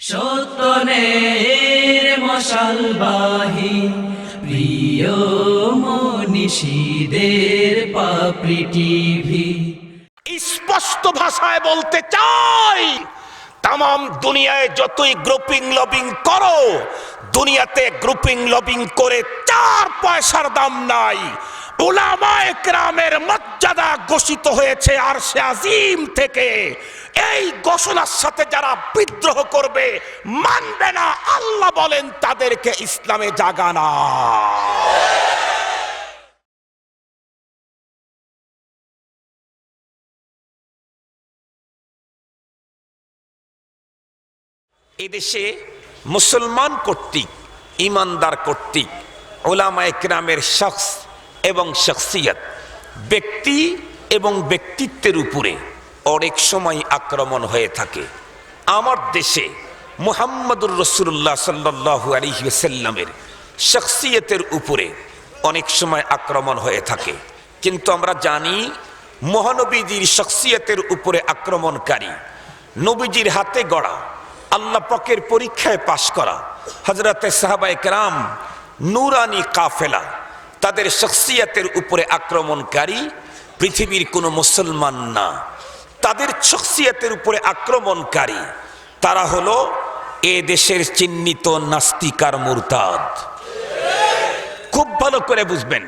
সত্যনের মশালবাহী। প্রিয় মনীষীদের পাপড়ি টিভি। স্পষ্ট ভাষায় বলতে চাই তাম দুনিয়ায় যতই গ্রুপিং লবিং করো, দুনিয়াতে গ্রুপিং লবিং করে চার পয়সার দাম নাই। উলামায়ে কেরামের মর্যাদা ঘোষিত হয়েছে আর সে আজিম থেকে। এই ঘোষণার সাথে যারা বিদ্রোহ করবে, মানবে না, আল্লাহ বলেন তাদেরকে ইসলামে জাগানা। এদেশে মুসলমান কর্তৃক, ইমানদার কর্তৃক ওলামা একরামের শখস এবং শখসিয়ত, ব্যক্তি এবং ব্যক্তিত্বের উপরে অনেক সময় আক্রমণ হয়ে থাকে। আমার দেশে মুহাম্মদুর রসুল্লাহ সাল্লু আলহিসাল্লামের শখসিয়তের উপরে অনেক সময় আক্রমণ হয়ে থাকে। কিন্তু আমরা জানি, মহানবীজির শখসিয়তের উপরে আক্রমণকারী নবীজির হাতে গড়া আল্লাহ পকের পরীক্ষায় পাশ করা। হজরতে সাহাবাই কেরাম নুরানি কাফেলা, তাদের শখসিয়াতের উপরে আক্রমণকারী, পৃথিবীর কোনো মুসলমান না। তাদের শখসিয়াতের উপরে আক্রমণকারী, তারা হলো এ দেশের চিহ্নিত নাস্তিকার মুরতাদ। খুব ভালো করে বুঝবেন,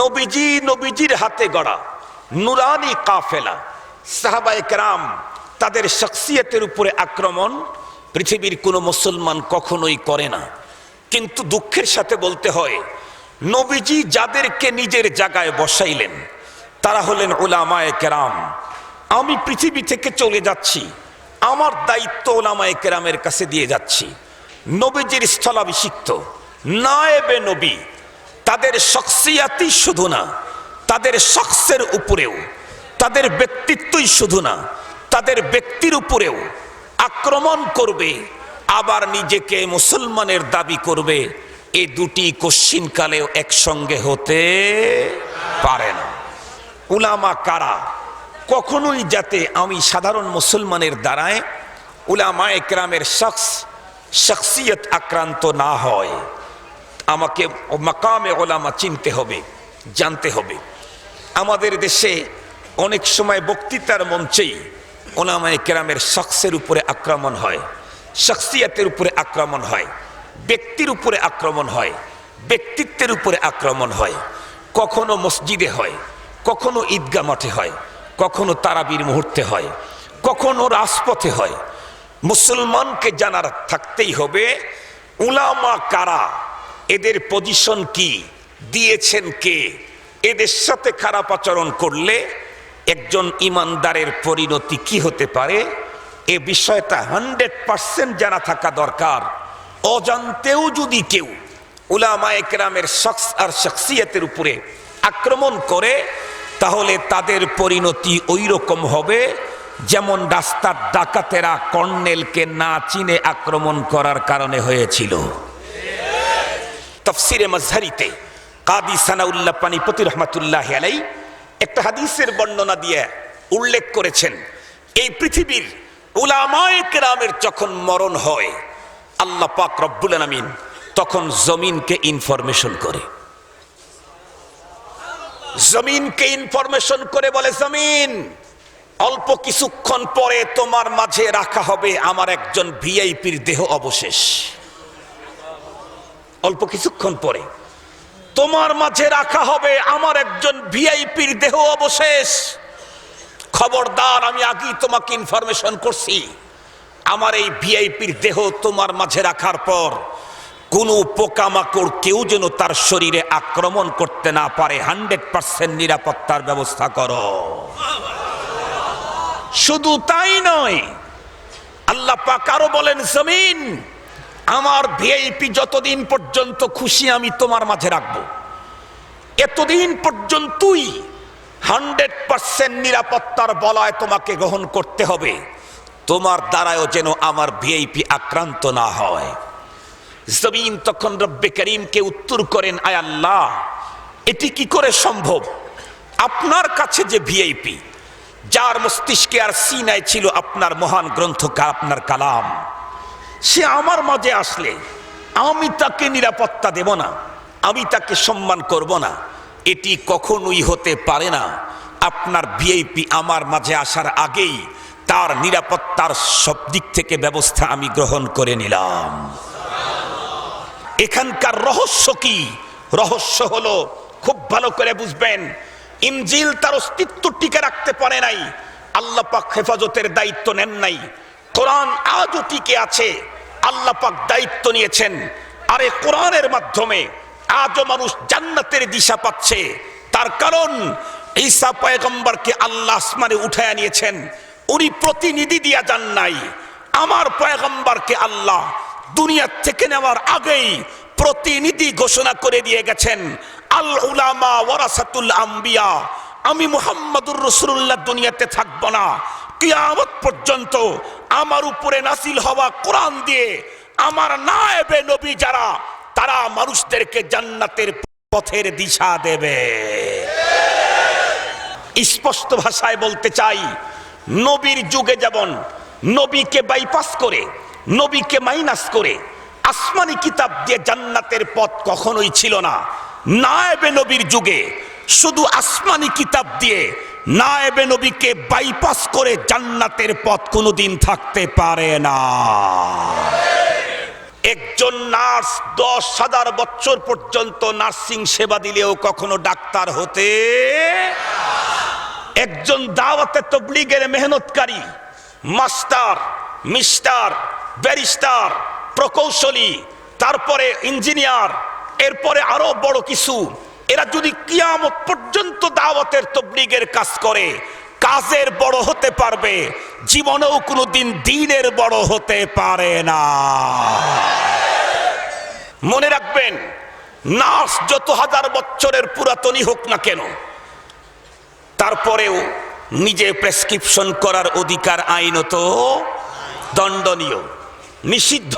নবীজি নবীজির হাতে গড়া নুরানি কাফেলা, সাহাবায়ে কেরাম তাদের শখসিয়তের উপরে আক্রমণ পৃথিবীর কোনো মুসলমান কখনোই করে না। কিন্তু দুঃখের সাথে বলতে হয়, নবীজি যাদেরকে নিজের জায়গায় বসাইলেন, তারা হলেন ওলামায়ে কেরাম। আমি পৃথিবী থেকে চলে যাচ্ছি, আমার দায়িত্ব ওলামায়ে কেরামের কাছে দিয়ে যাচ্ছি। নবীজির স্থলাভিষিক্ত, নায়েবে নবী, তাদের শখসিয়াতই শুধু না, তাদের শখসের উপরেও, তাদের ব্যক্তিত্বই শুধু না তাদের ব্যক্তির উপরেও আক্রমণ করবে, আবার নিজেকে মুসলমানের দাবি করবে এই দুটি কশ্চিনকালেও একসঙ্গে হতে পারে না। উলামা কারা? কখনোই যাতে আমি সাধারণ মুসলমানের দ্বারায় উলামা একরামের শখস, শখসিয়ত আক্রান্ত না হয়। আমাকে মাকামে ওলামা চিনতে হবে, জানতে হবে। আমাদের দেশে অনেক সময় বক্তৃতার মঞ্চেই ওলামায় কেরামের শখসের উপরে আক্রমণ হয়, শখসিয়াতের উপরে আক্রমণ হয়, ব্যক্তির উপরে আক্রমণ হয়, ব্যক্তিত্বের উপরে আক্রমণ হয়। কখনো মসজিদে হয়, কখনো ঈদগা মাঠে হয়, কখনো তারাবির মুহূর্তে হয়, কখনো রাজপথে হয়। মুসলমানকে জানার থাকতেই হবে, উলামা কারা? এদের পজিশন কি? দিয়েছেন কে? এদের সাথে খারাপ আচরণ করলে একজন ইমানদারের পরিণতি কি হতে পারে? এ বিষয়টা হান্ড্রেড পার্সেন্ট জানা থাকা দরকার। অজান্তেও যদি কেউ উলামা একরামের শখস আর শখসিয়তের উপরে আক্রমণ করে, তাহলে তাদের পরিণতি ওই রকম হবে যেমন রাস্তার ডাকাতেরা কর্নেলকে না চিনে আক্রমণ করার কারণে হয়েছিল। তফসিরে মজহারিতে কাদি সানাউল্লাহ পানিপতি রহমাতুল্লাহ আলাই একটা হাদিসের বর্ণনা দিয়ে উল্লেখ করেছেন, এই পৃথিবীর উলামায়ে কেরামের যখন মরণ হয়, আল্লাহ পাক রব্বুল আলামিন তখন জমিনকে ইনফরমেশন করে। জমিনকে ইনফরমেশন করে বলে, জমিন, অল্প কিছুক্ষণ পরে তোমার মাঝে রাখা হবে আমার একজন ভিআইপির দেহ অবশেষ। অল্প কিছুক্ষণ পরে। তোমার মাঝে রাখা হবে আমার একজন ভিআইপির দেহ অবশেষ। খবরদার, আমি আগেই তোমাকে ইনফরমেশন করছি। আমার এই ভিআইপির দেহ তোমার মাঝে রাখার পর কোনো পোকামাকড় কেউ যেন তার শরীরে আক্রমণ করতে না পারে। হান্ড্রেড পার্সেন্ট নিরাপত্তার ব্যবস্থা করো। শুধু তাই নয়, আল্লাহ পাক আরও বলেন, জমিন আমার ভিআইপি যতদিন পর্যন্ত খুশি আমি তোমার মাঝে রাখব। এতদিন পর্যন্তই হান্ড্রেড পার্সেন্ট নিরাপত্তার বলায় তোমাকে গ্রহণ করতে হবে। তোমার দ্বারাও যেন আমার ভিআইপি আক্রান্ত না হয়। জমিন তখন রব্বে করিমকে উত্তর করেন, আয় আল্লাহ, এটি কি করে সম্ভব? আপনার কাছে যে ভিআইপি যার মস্তিষ্কে আর সিনায় ছিল আপনার মহান গ্রন্থকার, আপনার কালাম। সে আমার মাঝে আসলে, আমি তাকে নিরাপত্তা দেব না, আমি তাকে সম্মান করব না। এটি কখনোই হতে পারে না। আপনার ভিআইপি আমার মাঝে আসার আগেই তার নিরাপত্তার সব দিক থেকে ব্যবস্থা আমি গ্রহণ করে নিলাম। এখানকার রহস্য কি? রহস্য হলো, খুব ভালো করে বুঝবেন, ইনজিল তার অস্তিত্ব টিকে রাখতে পারে নাই আল্লাহ পাক হেফাজতের দায়িত্ব নেন নাই কোরআন আজও টিকে আছে। আল্লাহ পাক দায়িত্ব নিয়েছেন। আরে কোরআনের মাধ্যমে আজও মানুষ জান্নাতের দিশা পাচ্ছে। তার কারণ ঈসা পয়গম্বরকে আল্লাহ আসমানে উঠায় নিয়েছেন। উনি প্রতিনিধি দিয়া যান নাই। আমার পয়গম্বরকে আল্লাহ দুনিয়া থেকে নেওয়ার আগেই প্রতিনিধি ঘোষণা করে দিয়ে গেছেন। আল উলামা ওয়ারাসাতুল আম্বিয়া। আমি মুহাম্মাদুর রসুল্লাহ দুনিয়াতে থাকব না। কিয়ামত পর্যন্ত আমার উপরে নাসিল হওয়া কোরআন দিয়ে আমার নায়েবে নবী যারা, তারা মানুষদেরকে জান্নাতের পথের দিশা দেবে। স্পষ্ট ভাষায় বলতে চাই, নবীর যুগে যেমন নবীকে বাইপাস করে, নবীকে মাইনাস করে, আসমানি কিতাব দিয়ে জান্নাতের পথ কখনোই ছিল না। নায়েবে নবীর যুগে শুধু আসমানি কিতাব দিয়ে নায়েবে নবীকে বাইপাস করে জান্নাতের পথ কোনোদিন থাকতে পারে না। একজন নার্স দশ হাজার বছর পর্যন্ত নার্সিং সেবা দিলেও কখনো ডাক্তার হতে একজন দাওয়াতে তবলিগের মেহনতকারী, মাস্টার, মিস্টার, ব্যারিস্টার, প্রকৌশলী, তারপরে ইঞ্জিনিয়ার, এরপরে আরও বড় কিছু এরা যদি কিয়ামত পর্যন্ত দাওয়াতের তবলিগের কাজ করে, কাজের বড় হতে পারবে, জীবনেও কোনোদিন দিনের বড় হতে পারে না। মনে রাখবেন নার্স যত হাজার বছরের পুরাতনই হোক না কেন, তারপরেও নিজে প্রেসক্রিপশন করার অধিকার আইনত দণ্ডনীয়, নিষিদ্ধ।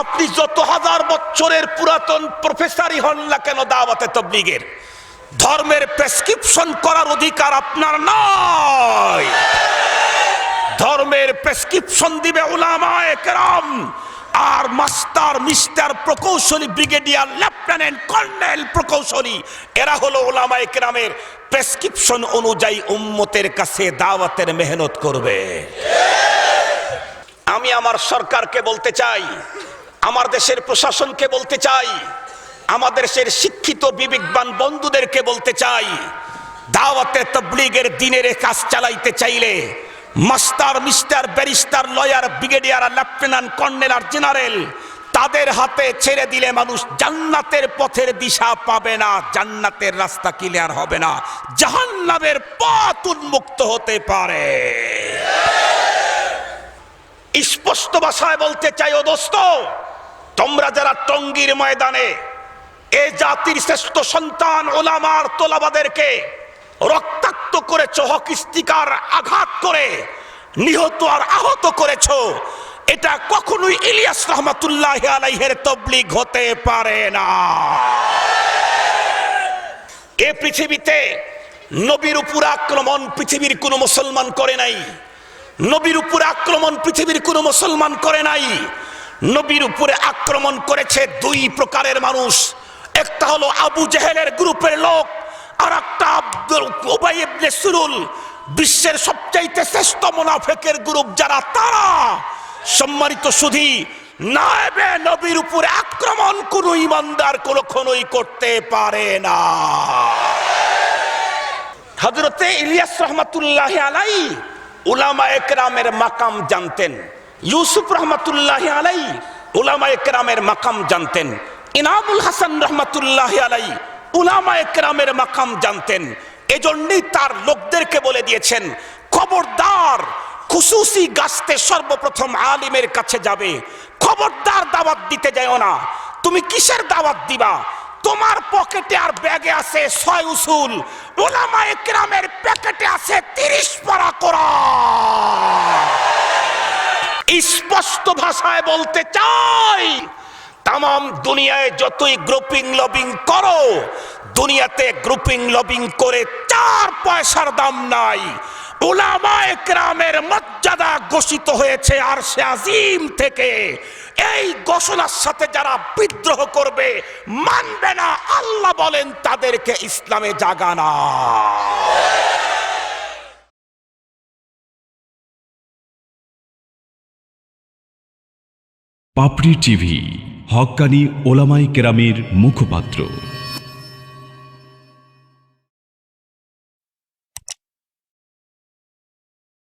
আপনি যত হাজার বছরের পুরাতন প্রফেসরই হন না কেন দাওয়াতে তবলিগের, ধর্মের প্রেসক্রিপশন করার অধিকার আপনার নয় ধর্মের প্রেসক্রিপশন দিবে উলামায়ে কেরাম, আর মাস্টার, মিস্টার, প্রকৌশলী, ব্রিগেডিয়ার, লেফটেন্যান্ট, কর্নেল, প্রকৌশলী, এরা হলো ওলামায়ে কেরামের প্রেসক্রিপশন অনুযায়ী উম্মতের কাছে দাওয়াতের মেহনত করবে। আমি আমার সরকারকে বলতে চাই আমার দেশের প্রশাসনকে বলতে চাই আমাদের দেশের শিক্ষিত বিবেকবান বন্ধুদেরকে বলতে চাই, দাওয়াতে তবলিগের দিনের কাজ চালাইতে চাইলে master, mister, barrister, lawyer, brigadier, lieutenant colonel আর জেনারেল তাদের হাতে ছেড়ে দিলে মানুষ জান্নাতের পথের দিশা পাবে না, জান্নাতের রাস্তা ক্লিয়ার হবে না, জাহান্নামের পথ উন্মুক্ত হতে পারে। স্পষ্ট ভাষায় বলতে চাই, ও দোস্ত তোমরা যারা টঙ্গীর ময়দানে এ জাতির শ্রেষ্ঠ সন্তান ওলামার তোলাবাদেরকে রক্তাক্ত করেছ, হক স্টিকার আঘাত করে, নিহত আর আহত করেছ, এটা কখনোই ইলিয়াস রহমাতুল্লাহ আলাইহের তবলিগ হতে পারে না। এ পৃথিবীতে নবীর উপর আক্রমণ পৃথিবীর কোনো মুসলমান করে নাই, নবীর উপর আক্রমণ পৃথিবীর কোনো মুসলমান করে নাই নবীর উপরে আক্রমণ করেছে দুই প্রকারের মানুষ। একটা হলো আবু জেহেলের গ্রুপের লোক আর একটা আব্দুল উবাই ইবনে সুরুল, বিশ্বের সবচাইতে শ্রেষ্ঠ মুনাফেকের গ্রুপ যারা তারা। সম্মানিত সুধী, নায়েবে নবীর উপরে আক্রমণ কোন ইমানদার কখনোই করতে পারে না। হজরতে ইলিয়াস রহমাতুল্লাহ আলাই উলামা একরামের মাকাম জানতেন। ইউসুফ রহমাতুল্লাহ আলাই উলামা একরামের মাকাম জানতেন। ইনামুল হাসান রহমতুল্লাহ আলাই উলামা একরামের মাকাম জানতেন। এজন্যই তার লোকদেরকে বলে দিয়েছেন, খবরদার খুশুসি গাছতে সর্বপ্রথম আলিমের কাছে যাবে। খবরদার দাওয়াত দিতে যাও না। তুমি কিসের দাওয়াত দিবা? তোমার পকেটে আর ব্যাগে আছে ছয় উসুল। ওলামা একরামের প্যাকেটে আছে তিরিশ পারা কোরআন। স্পষ্ট ভাষায় বলতে চাই তাম দুনিয়ায় যতই গ্রুপিং লবিং করো, দুনিয়াতে গ্রুপিং লবিং করে চার পয়সার দাম নাই। ওলামা একরামের মর্যাদা ঘোষিত হয়েছে আর সে আজিম থেকে। এই ঘোষণার সাথে যারা বিদ্রোহ করবে, মানবে না, আল্লাহ বলেন তাদেরকে ইসলামে জাগানা। পাপড়ি টিভি হক্কানি ওলামাই কেরামের মুখপাত্র।